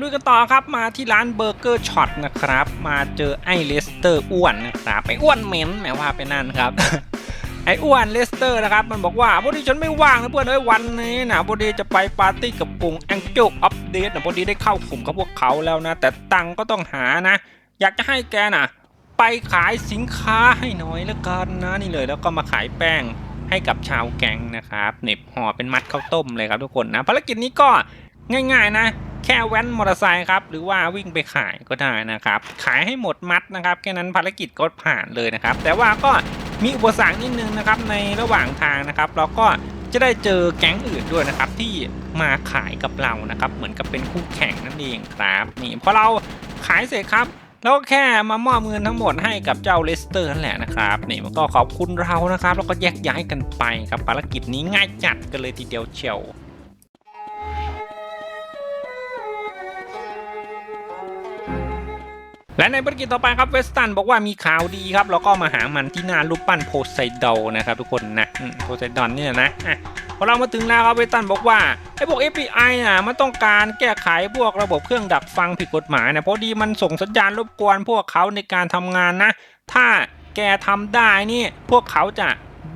ลุยกันต่อครับมาที่ร้านเบอร์เกอร์ช็อตนะครับ มาเจอไอ้เลสเตอร์อ้วนนะครับไอ้อ้วนเหม็นแหมว่าไปนั่นครับไอ้อ้วนเลสเตอร์นะครับมันบอกว่าพอดีฉันไม่ว่างนะเพื่อนเอ้ยวันนี้นะพอดีจะไปปาร์ตี้กับปุ่งแองเจิลอัปเดตนะพอดีได้เข้ากลุ่มกับพวกเขาแล้วนะ แต่ตังค์ก็ต้องหานะ อยากจะให้แกน่ะไปขายสินค้าให้หน่อยละกันนะนี่เลยแล้วก็มาขายแป้งให้กับชาวแก๊งนะครับเหน็บห่อเป็นมัดข้าวต้มเลยครับทุกคนนะภารกิจนี้ก็ง่าย ๆ นะ แค่แว้นมอเตอร์ไซค์ครับ หรือว่าวิ่งไปขายก็ได้นะครับ ขายให้หมดมัดนะครับ แค่นั้นภารกิจก็ผ่านเลยนะครับ แต่ว่าก็มีอุปสรรคนิดนึงนะครับในระหว่างทางนะครับ เราก็จะได้เจอแก๊งอื่นด้วยนะครับ ที่มาขายกับเรานะครับ เหมือนกับเป็นคู่แข่งนั่นเองครับนี่พอเราขายเสร็จครับแล้วก็แค่มามอบเงินทั้งหมดให้กับเจ้าเลสเตอร์นั่นแหละนะครับนี่มันก็ขอบคุณเรานะครับ แล้วก็แยกย้ายกันไปครับภารกิจนี้ง่ายจัดกันเลยทีเดียวเชียว และในภารกิจต่อไปครับเวสตันบอกว่ามีข่าวดีครับแล้วก็มาหามันที่หน้ารูปปั้นโพไซดอนนะครับทุกคนนะโพไซดอนเนี่ยนะพอเรามาถึงแล้วครับเวสตันบอกว่าไอ้พวก FBI น่ะมันต้องการแก้ไขพวกระบบเครื่องดักฟังผิดกฎหมายนะเพอดีมันส่งสัญญาณรบกวนพวกเขาในการทำงานนะ ถ้าแกทำได้นี่พวกเขาจะ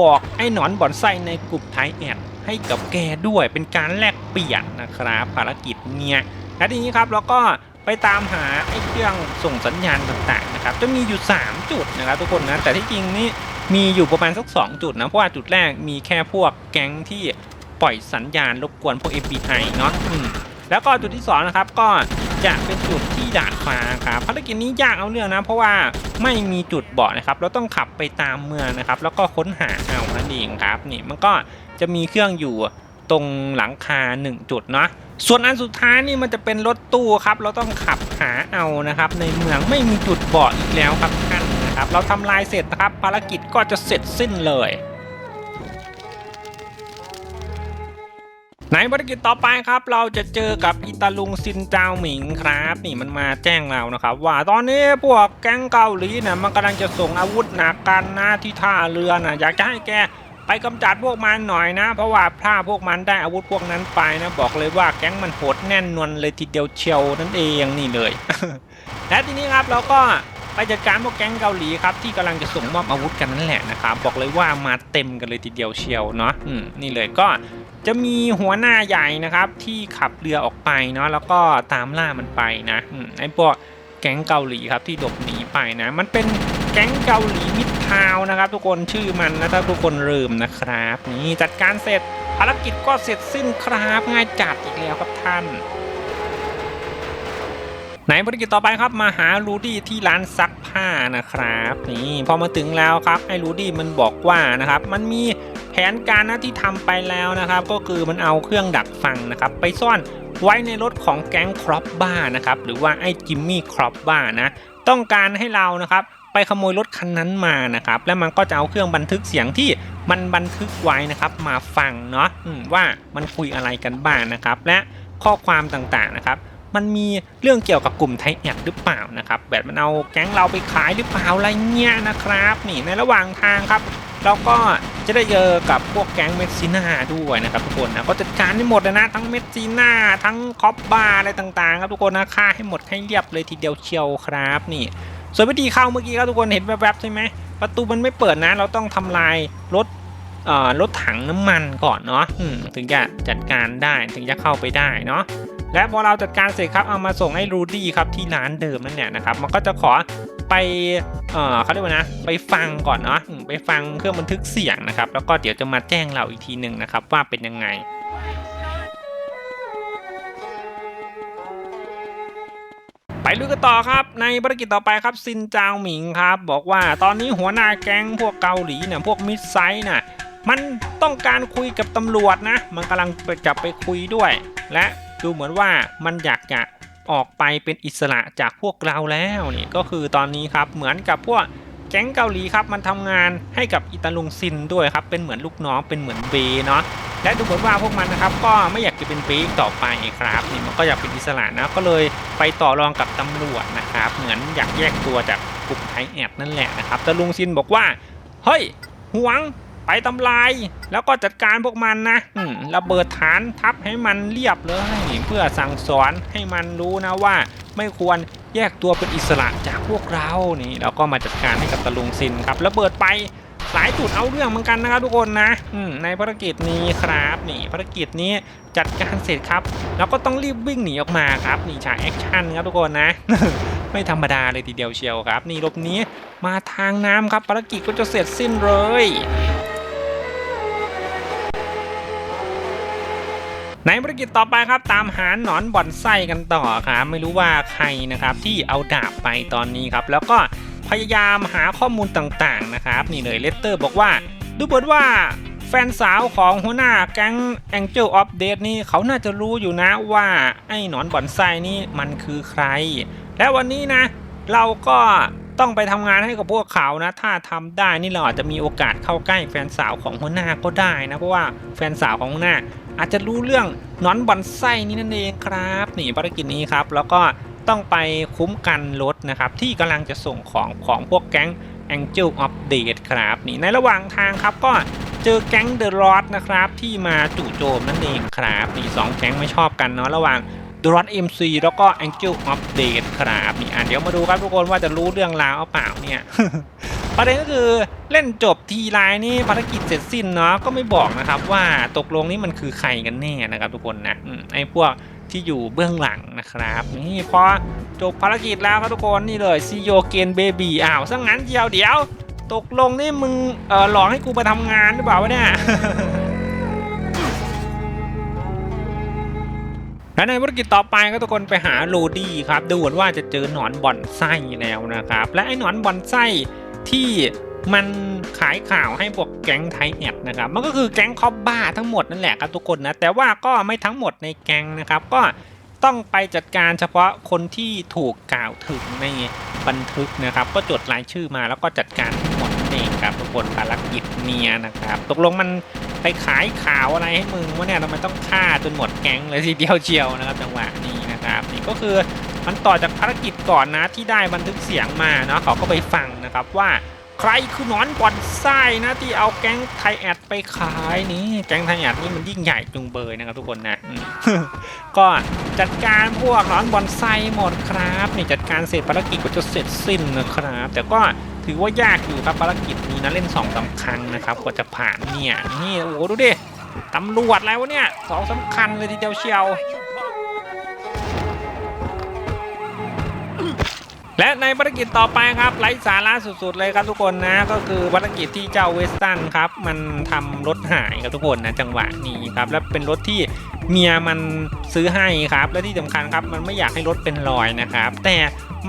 บอกไอ้หนอนบ่อนไส้ในกลุ่มไทยแอดให้กับแกด้วยเป็นการแลกเปลี่ยนนะครับภารกิจเนี่ยและทีนี้ครับเราก็ ไปตามหาไอ้เครื่องส่งสัญญาณต่างๆนะครับจะมีอยู่ 3 จุดนะครับทุกคนนะแต่ที่จริงนี่มีอยู่ประมาณสัก 2 จุดนะเพราะว่าจุดแรกมีแค่พวกแก๊งที่ปล่อยสัญญาณรบกวนพวก FBI เนาะอืมแล้วก็จุดที่2นะครับก็จะเป็นจุดที่ด่านฟ้าครับภารกิจนี้ยากเอาเรื่องนะ เพราะว่าไม่มีจุดบอกนะครับ เราต้องขับไปตามเมืองนะครับ แล้วก็ค้นหาเอานั่นเองครับนี่มันก็จะมีเครื่องอยู่ ตรงหลังคา 1 จุดเนาะส่วนอันสุดท้ายนี่มันจะเป็นรถตู้ครับ เราต้องขับหาเอานะครับ ในเมืองไม่มีจุดเบาะอีกแล้วครับท่านนะครับ เราทำลายเสร็จนะครับ ภารกิจก็จะเสร็จสิ้นเลยในภารกิจต่อไปครับ เราจะเจอกับอิตาลุงซินจาวหมิงครับ นี่มันมาแจ้งเรานะครับ ว่าตอนนี้พวกแก๊งเกาหลีเนี่ยมันกำลังจะส่งอาวุธหนักกันนะที่ท่าเรือนะอยากจะให้แก ไปกำจัดพวกมันหน่อยนะ เพราะว่าถ้าพวกมันได้อาวุธพวกนั้นไปนะ บอกเลยว่าแก๊งมันโหดแน่นนวลเลยทีเดียวเชียวนั่นเองนี่เลย และทีนี้ครับเราก็ไปจัดการพวกแก๊งเกาหลีครับที่กำลังจะส่งมอบอาวุธกันนั่นแหละนะครับบอกเลยว่ามาเต็มกันเลยทีเดียวเชียวเนาะนี่เลยก็จะมีหัวหน้าใหญ่นะครับที่ขับเรือออกไปเนาะแล้วก็ตามล่ามันไปนะไอ้พวก แก๊งเกาหลีครับที่หลบหนีไปนะ มันเป็นแก๊งเกาหลีมิดทาวน์นะครับ ทุกคนชื่อมันนะถ้าทุกคนลืมนะครับ นี่จัดการเสร็จภารกิจก็เสร็จสิ้นครับง่ายจัดอีกแล้วครับท่านไหนภารกิจต่อไปครับมาหารูดี้ที่ร้านซักผ้านะครับนี่พอมาถึงแล้วครับไอ้รูดี้มันบอกว่านะครับมันมีแผนการนะที่ทำไปแล้วนะครับ ก็คือมันเอาเครื่องดักฟังนะครับ ไปซ่อน ไว้ในรถของแก๊งครอปบ้านะครับหรือว่าไอ้จิมมี่ครอปบ้านะต้องการให้เรานะครับไปขโมยรถคันนั้นมานะครับแล้วมันก็จะเอาเครื่องบันทึกเสียงที่มันบันทึกไว้นะครับมาฟังเนาะว่ามันคุยอะไรกันบ้างนะครับ และข้อความต่างๆนะครับ มันมีเรื่องเกี่ยวกับกลุ่มไทยแอดหรือเปล่านะครับแบบมันเอาแก๊งเราไปขายหรือเปล่าอะไรเงี้ยนะครับ นี่ในระหว่างทางครับ เราก็จะได้เจอกับพวกแก๊งเมดซีนาด้วยนะครับทุกคนนะก็จัดการให้หมดเลยนะทั้งเมดซีนาทั้งคอปบาอะไรต่างๆครับทุกคนนะฆ่าให้หมดให้เรียบเลยทีเดียวเชียวครับนี่ส่วนวิธีเข้าเมื่อกี้ครับทุกคนเห็นแวบๆใช่ไหมประตูมันไม่เปิดนะเราต้องทำลายรถเอ่อรถถังน้ำมันก่อนเนาะถึงจะจัดการได้ถึงจะเข้าไปได้เนาะและพอเราจัดการเสร็จครับเอามาส่งให้รูดี้ครับที่ร้านเดิมนั่นแหละนะครับมันก็จะขอ ไปเอ่อเขาเรียกว่านะ ไปฟังก่อนเนาะไปฟังเครื่องบันทึกเสียงนะครับ แล้วก็เดี๋ยวจะมาแจ้งเราอีกทีหนึ่งนะครับ ว่าเป็นยังไงไปลุยกันต่อครับ ในภารกิจต่อไปครับซินจางหมิงครับ บอกว่าตอนนี้หัวหน้าแก๊งพวกเกาหลีเนี่ยพวกมิดไซส์น่ะมันต้องการคุยกับตำรวจนะ มันกำลังไปจับไปคุยด้วย และดูเหมือนว่ามันอยากจะ ออกไปเป็นอิสระจากพวกเราแล้วนี่ก็คือตอนนี้ครับเหมือนกับพวกแก๊งเกาหลีครับมันทำงานให้กับอิตาลุงซินด้วยครับเป็นเหมือนลูกน้องเป็นเหมือนเบเนาะและดูเหมือนว่าพวกมันนะครับก็ไม่อยากจะเป็นปีกต่อไปครับนี่มันก็อยากเป็นอิสระนะก็เลยไปต่อรองกับตำรวจนะครับเหมือนอยากแยกตัวจากกลุ่มไทยแอดนั่นแหละนะครับต่ลุงซินบอกว่าเฮ้ยหวง ไปทำลาย แล้วก็จัดการพวกมันนะระเบิดฐานทับให้มันเรียบเลย เพื่อสั่งสอนให้มันรู้นะว่า ไม่ควรแยกตัวเป็นอิสระจากพวกเรานี่แล้วก็มาจัดการให้กับตะลุงซินครับระเบิดไปหลายจุดเอาเรื่องเหมือนกันนะครับทุกคนนะในภารกิจนี้ครับนี่ภารกิจนี้จัดการเสร็จครับแล้วก็ต้องรีบวิ่งหนีออกมาครับนี่ฉากแอคชั่นครับทุกคนนะ ไม่ธรรมดาเลยทีเดียวเชียวครับ นี่รบนี้มาทางน้ำครับภารกิจก็จะเสร็จสิ้นเลย ในภารกิจต่อไปครับตามหาหนอนบ่อนไส้กันต่อครับไม่รู้ว่าใครนะครับที่เอาดาบไปตอนนี้ครับ แล้วก็พยายามหาข้อมูลต่างๆนะครับนี่เลยเลตเตอร์บอกว่า ดูเหมือนว่าแฟนสาวของหัวหน้าแก๊ง Angel of Death นี่เขาน่าจะรู้อยู่นะว่าไอ้หนอนบ่อนไส้นี่มันคือใคร และวันนี้นะ เราก็ต้องไปทำงานให้กับพวกเขานะ ถ้าทำได้นี่เราอาจจะมีโอกาสเข้าใกล้แฟนสาวของหัวหน้าก็ได้นะเพราะว่าแฟนสาวของหัวหน้า อาจจะรู้เรื่องนอนบอนไส้นี่นั่นเองครับนี่ภารกิจนี้ครับ แล้วก็ต้องไปคุ้มกันรถนะครับ ที่กำลังจะส่งของของพวกแก๊ง Angel of Death ครับนี่ในระหว่างทางครับก็เจอแก๊งเดอะรอดนะครับ ที่มาจู่โจมนั่นเองครับนี่สองแก๊งไม่ชอบกันเนาะระหว่าง The Rod MC แล้วก็ Angel of Death ครับนี่อะเดี๋ยวมาดูครับทุกคนว่าจะรู้เรื่องราวเอเปล่าเนี่ย ประเด็นก็คือเล่นจบทีไลน์นี่ภารกิจเสร็จสิ้นเนาะก็ไม่บอกนะครับ ว่าตกลงนี่มันคือใครกันแน่นะครับ ทุกคนนะไอ้พวกที่อยู่เบื้องหลังนะครับนี่พอจบภารกิจแล้วครับทุกคนนี่เลยซีโยเกนเบบีอ้าวซะงั้นเดียวเดี๋ยว ตกลงนี่มึงเออหลอกให้กูมาทำงานหรือเปล่าวะเนี่ยและในภารกิจต่อไปก็ทุกคนไปหาโรดี้ครับดูเหมือนว่าจะเจอหนอนบ่อนไส้แล้วนะครับ และไอ้หนอนบ่อนไส้ ที่มันขายข่าวให้พวกแก๊งไทยแอดนะครับ มันก็คือแก๊งคอบบ้าทั้งหมดนั่นแหละครับทุกคนนะ แต่ว่าก็ไม่ทั้งหมดในแก๊งนะครับ ก็ต้องไปจัดการเฉพาะคนที่ถูกกล่าวถึงในบันทึกนะครับ ก็จดรายชื่อมาแล้วก็จัดการทั้งหมดเองครับทุกคนภารกิจเนียนะครับ ตกลงมันไปขายข่าวอะไรให้มึงวะเนี่ยทำไมต้องฆ่าจนหมดแก๊งเลยทีเดียวเชียวนะครับ จังหวะนี้นะครับนี่ก็คือ มันต่อจากภารกิจก่อนนะที่ได้บันทึกเสียงมาเนาะเขาก็ไปฟังนะครับว่าใครคือนอนบอนไส้นะที่เอาแก๊งไทยแอดไปขายนี่แก๊งไทยแอดนี่มันยิ่งใหญ่จุงเบยนะครับทุกคนนะก็จัดการพวกนอนบอนไส้หมดครับนี่จัดการเสร็จภารกิจก็จะเสร็จสิ้นนะครับ แต่ก็ถือว่ายากอยู่ครับภารกิจนี้นะเล่นสองสาครั้งนะครับกว่าจะผ่านเนี่ยนี่โอ้โหดูดิตำรวจอะไรวเนี่ยสองสำคัญเลยทีเดียวเชียว และในภารกิจต่อไปครับไร้สาระสุดๆเลยครับทุกคนนะ ก็คือภารกิจที่เจ้าเวสตันครับ มันทำรถหายครับทุกคนนะจังหวะนี้ครับ และเป็นรถที่เมียมันซื้อให้ครับ และที่สำคัญครับมันไม่อยากให้รถเป็นรอยนะครับ แต่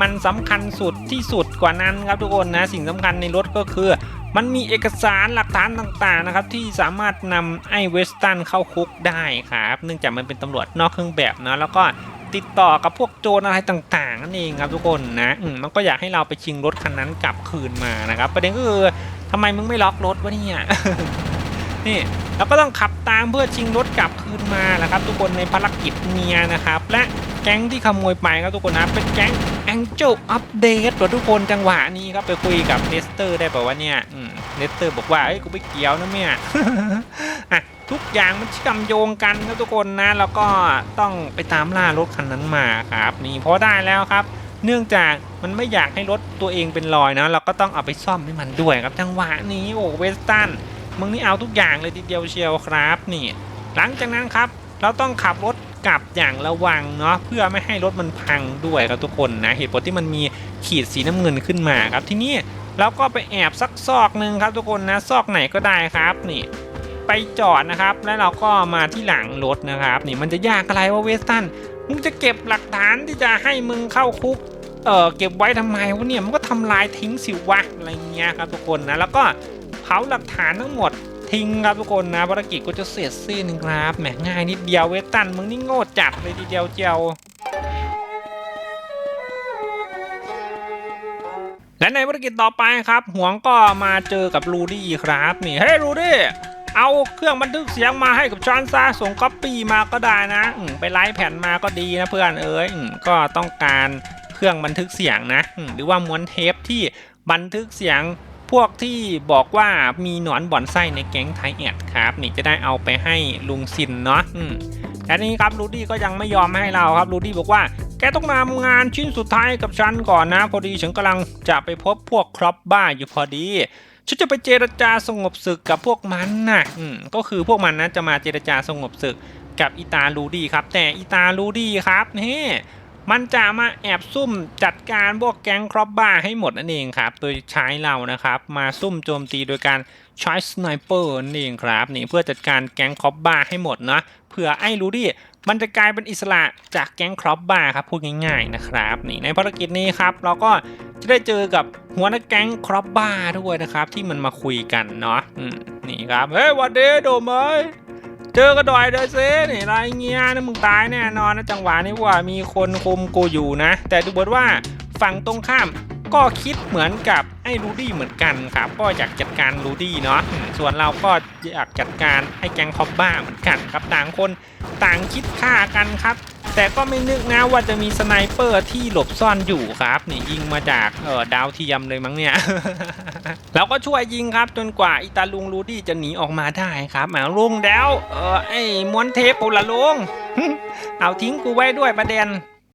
มันสำคัญสุดที่สุดกว่านั้นครับทุกคนนะ สิ่งสำคัญในรถก็คือ มันมีเอกสารหลักฐานต่างๆนะครับ ที่สามารถนำไอ้เวสตันเข้าคุกได้ครับ เนื่องจากมันเป็นตำรวจนอกเครื่องแบบนะแล้วก็ติดต่อกับพวกโจรอะไรต่างๆ นั่นเองครับทุกคนนะมมันก็อยากให้เราไปชิงรถคันนั้นกลับคืนมานะครับ ประเด็นก็คือทำไมมึงไม่ล็อกรถวะเนี่ยนี่เราก็ต้องขับตามเพื่อชิงรถกลับคืนมาแหละครับ ทุกคนในภารกิจเมียนะครับ และ แก๊งที่ขโมยไปครับทุกคนนะเป็นแก๊ง Angel Update ตัวทุกคนจังหวะนี้ครับไปคุยกับเลสเตอร์ได้ป่าวว่าเนี่ยเลสเตอร์บอกว่าเอ้ยกูไม่เกี่ยวนะเนี่ยอะทุกอย่างมันเชื่อมโยงกันครับทุกคนนะ แล้วก็ต้องไปตามล่ารถคันนั้นมาครับนี่พอได้แล้วครับ เนื่องจากมันไม่อยากให้รถตัวเองเป็นรอยนะเราก็ต้องเอาไปซ่อมให้มันด้วยครับจังหวะนี้โอ้เวสตันมึงนี่เอาทุกอย่างเลยทีเดียวเชียวครับนี่ หลังจากนั้นครับ เราต้องขับรถ กลับอย่างระวังเนาะเพื่อไม่ให้รถมันพังด้วยครับทุกคนนะเหตุผลที่มันมีขีดสีน้ำเงินขึ้นมาครับทีนี้เราก็ไปแอบสักซอกหนึ่งครับทุกคนนะซอกไหนก็ได้ครับนี่ไปจอดนะครับแล้วเราก็มาที่หลังรถนะครับ นี่มันจะยากอะไรวะเวสตันมึงจะเก็บหลักฐานที่จะให้มึงเข้าคุกเออเก็บไว้ทำไมวะเนี่ยมันก็ทำลายทิ้งสิวะอะไรเงี้ยครับทุกคนนะแล้วก็เผาหลักฐานทั้งหมด ทิ้งครับทุกคนนะภารกิจก็จะเสร็จสิ้นครับแหมง่ายนิดเดียวเวตันมึงนี่โง่จัดเลยทีเดียวเจียวและในภารกิจต่อไปครับหวงก็มาเจอกับรูดี้ครับนี่เฮ้ยรูดี้เอาเครื่องบันทึกเสียงมาให้กับชอนซาส่งก๊อปปี้มาก็ได้นะไปไลฟ์แผ่นมาก็ดีนะเพื่อนเอ้ยก็ต้องการเครื่องบันทึกเสียงนะหรือว่าม้วนเทปที่บันทึกเสียง พวกที่บอกว่ามีหนอนบ่อนไส้ในแก๊งไทยแอดครับ นี่จะได้เอาไปให้ลุงซินเนาะอืมแต่นี้ครับรูดี้ก็ยังไม่ยอมให้เราครับรูดี้บอกว่าแกต้องทำงานชิ้นสุดท้ายกับฉันก่อนนะ พอดีฉันกำลังจะไปพบพวกครอปบ้าอยู่พอดีฉันจะไปเจรจาสงบศึกกับพวกมันนะอืมก็คือพวกมันนะจะมาเจรจาสงบศึกกับอีตาลูดี้ครับ แต่อีตาลูดี้ครับนี่ มันจะมาแอบซุ่มจัดการพวกแก๊งครอปบ้าให้หมดนั่นเองครับ โดยใช้เรานะครับ มาซุ่มโจมตีโดยการใช้สไนเปอร์นั่นเองครับนี่เพื่อจัดการแก๊งครอปบ้าให้หมดนะเผื่อไอ้ลูดี้มันจะกลายเป็นอิสระจากแก๊งครอปบ้าครับพูดง่ายๆนะครับนี่ในภารกิจนี้ครับ เราก็จะได้เจอกับหัวหน้าแก๊งครอปบ้าด้วยนะครับ ที่มันมาคุยกันเนาะนี่ครับเฮ้ยวันเดโดมเอ้ย เจอกระดอยเดยเซ่นี่ไรเงี้ยนะมึงตายแน่นอนนะจังหวะนี้ว่ามีคนคุมกูอยู่นะ แต่ดูเหมือนว่าฝั่งตรงข้ามก็คิดเหมือนกับไอ้รูดี้เหมือนกันครับ ก็อยากจัดการรูดี้เนาะส่วนเราก็อยากจัดการไอ้แกงคอปบ้าเหมือนกันครับ ต่างคนต่างคิดฆ่ากันครับ แต่ก็ไม่นึกนะว่าจะมีสไนเปอร์ที่หลบซ่อนอยู่ครับ นี่ยิงมาจากเออดาวเทียมเลยมั้งเนี่ยเราก็ช่วยยิงครับจนกว่าอิตาลุงรูดี้จะหนีออกมาได้ครับมาลุงแล้วเออไอ้ม้วนเทปปุละลุงเอาทิ้งกูไว้ด้วยประเด็น